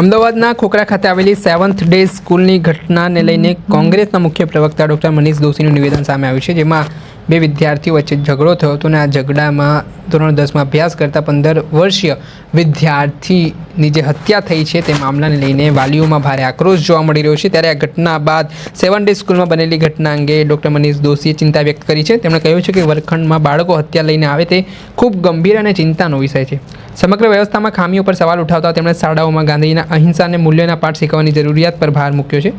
અમદાવાદના ખોખરા ખાતે આવેલી સેવન્થ ડે સ્કૂલની ઘટનાને લઈને કોંગ્રેસના મુખ્ય પ્રવક્તા ડૉક્ટર મનીષ દોશીનું નિવેદન સામે આવ્યું છે, જેમાં બે વિદ્યાર્થીઓ વચ્ચે ઝઘડો થયો હતો અને આ ઝઘડામાં ધોરણ દસમાં અભ્યાસ કરતા પંદર વર્ષીય વિદ્યાર્થીની જે હત્યા થઈ છે તે મામલાને લઈને વાલીઓમાં ભારે આક્રોશ જોવા મળી રહ્યો છે. ત્યારે આ ઘટના બાદ સેવન ડે સ્કૂલમાં બનેલી ઘટના અંગે ડૉક્ટર મનીષ દોશીએ ચિંતા વ્યક્ત કરી છે. તેમણે કહ્યું છે કે વર્ગખંડમાં બાળકો હત્યા લઈને આવે તે ખૂબ ગંભીર અને ચિંતાનો વિષય છે. સમગ્ર વ્યવસ્થામાં ખામીઓ પર સવાલ ઉઠાવતા તેમણે શાળાઓમાં ગાંધીજીના અહિંસા અને મૂલ્યોના પાઠ શીખવવાની જરૂરિયાત પર ભાર મૂક્યો છે.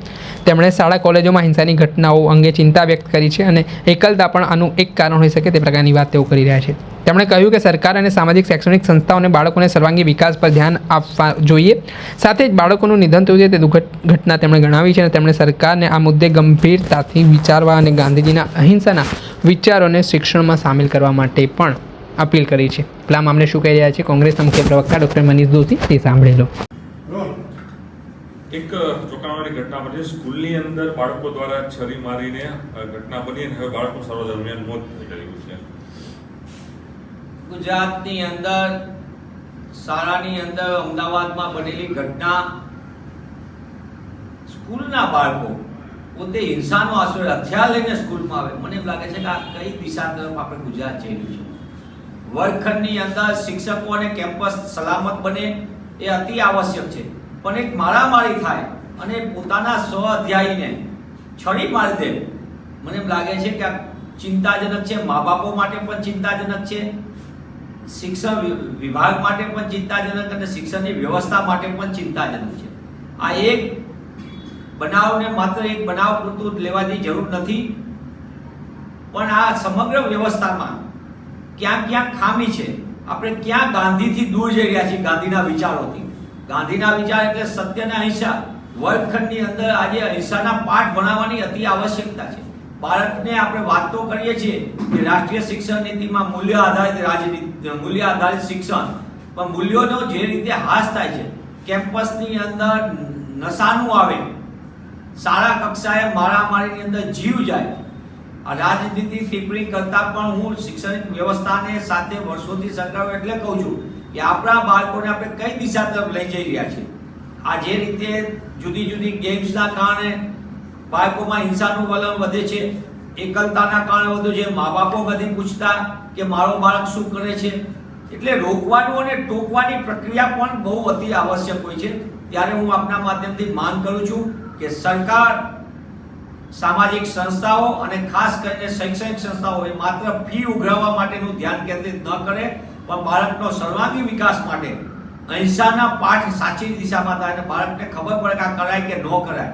તેમણે શાળા કોલેજોમાં હિંસાની ઘટનાઓ અંગે ચિંતા વ્યક્ત કરી છે અને એકલતા પણ આનું એક કારણ હોઈ શકે તે પ્રકારની વાત તેઓ કરી રહ્યા છે. તેમણે કહ્યું કે સરકાર અને સામાજિક શૈક્ષણિક સંસ્થાઓને બાળકોને સર્વાંગી વિકાસ પર ધ્યાન આપવા જોઈએ. સાથે જ બાળકોનું નિધન થયું છે તે ઘટના તેમણે ગણાવી છે અને તેમણે સરકારને આ મુદ્દે ગંભીરતાથી વિચારવા અને ગાંધીજીના અહિંસાના વિચારોને શિક્ષણમાં સામેલ કરવા માટે પણ અપીલ કરી છે. પેલા મામલે શું કહી રહ્યા છે? કોંગ્રેસના મુખ્ય પ્રવક્તા ડોક્ટર મનીષ દોશી તે સાંભળી લો. એક ચોંકાવનારી ઘટના બની સ્કૂલની અંદર બાળકો દ્વારા છરી મારીને ઘટના બની અને હવે બાળકો સર્વ દરમિયાન મોત થઈ ગયું છે. ગુજરાતની અંદર શાળાની અંદર અમદાવાદમાં બનેલી ઘટના સ્કૂલના બાળકો પોતે હિંસાનો આશરો હથિયાર લઈને સ્કૂલમાં આવે. મને એમ લાગે છે કે આ કઈ દિશા તરફ આપણે ગુજરાત જઈ રહ્યું છે. વર્ગખંડની અંદર શિક્ષકો અને કેમ્પસ સલામત બને એ અતિ આવશ્યક છે. પણ એક મારામારી થાય અને પોતાના સ્વ અધ્યાયીને છડી મારી દે. મને એમ લાગે છે કે આ ચિંતાજનક છે. મા બાપો માટે પણ ચિંતાજનક છે. શિક્ષણ વિભાગ માટે પણ ચિંતાજનક અને શિક્ષણની વ્યવસ્થા માટે પણ ચિંતાજનક છે. આ એક બનાવને માત્ર એક બનાવ પૂરતું લેવાની જરૂર નથી. પણ આ સમગ્ર વ્યવસ્થામાં ક્યાં ક્યાં ખામી છે. આપણે ક્યાં ગાંધીથી દૂર જઈ રહ્યા છીએ ગાંધીના વિચારોથી. ગાંધીના વિચાર એટલે સત્ય અને અહિંસા વર્ગખંડની અંદર આજે અહિંસાના પાઠ ભણાવવાની અતિ આવશ્યકતા છે. બાળકને આપણે વાતો કરીએ છીએ કે રાષ્ટ્રીય શિક્ષણ નીતિમાં મૂલ્ય આધારિત રાજનીતિ, મૂલ્ય આધારિત શિક્ષણ. પણ મૂલ્યોનો જે રીતે હાસ થાય છે, કેમ્પસની અંદર નશાનું આવે, શાળા કક્ષાએ મારામારીની અંદર જીવ જાય રાજનીતિ ટિપ્પણી કરતા પણ હું શિક્ષણ વ્યવસ્થાને સાથે વર્ષોથી સંકળાયો એટલે કહું છું કે આપણા બાળકોને આપણે કઈ દિશા તરફ લઈ જઈ રહ્યા છીએ? આ જે રીતે જુદી જુદી ગેમ્સના કારણે બાળકોમાં હિંસાનું વલણ વધે છે, એકલતાના કારણે વધુ છે મા બાપો બધી પૂછતા કે મારો બાળક શું કરે છે? એટલે રોકવાનું અને ટોકવાની પ્રક્રિયા પણ બહુ અતિ આવશ્યક હોય છે. ત્યારે હું આપના માધ્યમથી માંગ કરું છું કે સરકાર સામાજિક સંસ્થાઓ અને ખાસ કરીને શૈક્ષણિક સંસ્થાઓ એ માત્ર ફી ઉઘરાવવા માટેનું ધ્યાન કેન્દ્રિત ન કરે, પણ બાળકનો સર્વાંગી વિકાસ માટે અહિંસાના પાઠ સાચી દિશામાં થાય અને બાળકને ખબર પડે કે આ કરાય કે ન કરાય.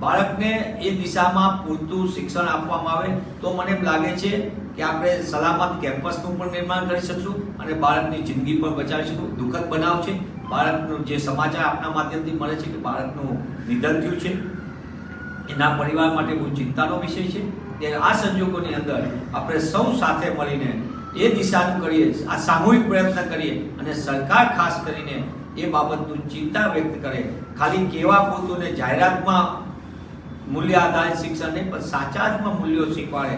બાળકને એ દિશામાં પૂરતું શિક્ષણ આપવામાં આવે તો મને એમ લાગે છે કે આપણે સલામત કેમ્પસનું પણ નિર્માણ કરી શકશું અને બાળકની જિંદગી પણ બચાવી શકશું. દુઃખદ બનાવ છે, બાળકનું જે સમાચાર આપના માધ્યમથી મળે છે કે બાળકનું નિધન થયું છે. એના પરિવાર માટે બહુ ચિંતાનો વિષય છે કે આ સંજોગોની અંદર આપણે સૌ સાથે મળીને એ દિશાનું કરીએ, આ સામૂહિક પ્રયત્ન કરીએ અને સરકાર ખાસ કરીને એ બાબતનું ચિંતા વ્યક્ત કરે. ખાલી કેવા પોતોને જાહેરાતમાં મૂલ્ય આધારિત શિક્ષણ નહીં, પણ સાચા અર્થમાં મૂલ્યો શીખવાડે.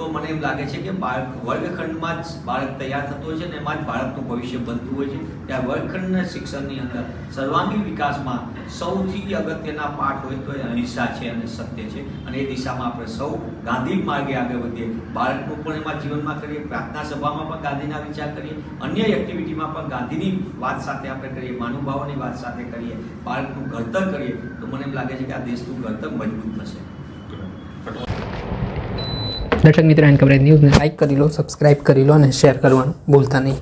તો મને એમ લાગે છે કે બાળક વર્ગખંડમાં જ બાળક તૈયાર થતો હોય છે ને એમાં જ બાળકનું ભવિષ્ય બનતું હોય છે. ત્યાં વર્ગખંડના શિક્ષણની અંદર સર્વાંગી વિકાસમાં સૌથી અગત્યના પાઠ હોય તો એ અહિંસા છે અને સત્ય છે. અને એ દિશામાં આપણે સૌ ગાંધી માર્ગે આગળ વધીએ. બાળકનું પણ એમાં જીવનમાં કરીએ, પ્રાર્થના સભામાં પણ ગાંધીના વિચાર કરીએ, અન્ય એક્ટિવિટીમાં પણ ગાંધીની વાત સાથે આપણે કરીએ માનુભાવોની વાત સાથે કરીએ, બાળકનું ઘડતર કરીએ, તો મને એમ લાગે છે કે આ દેશનું ઘડતર મજબૂત થશે. દર્શક મિત્રો એન્ડ કવરેજ ન્યૂઝને લાઇક કરી લો સબસ્ક્રાઇબ કરી લો અને શેર કરવાનું ભૂલતા નહીં.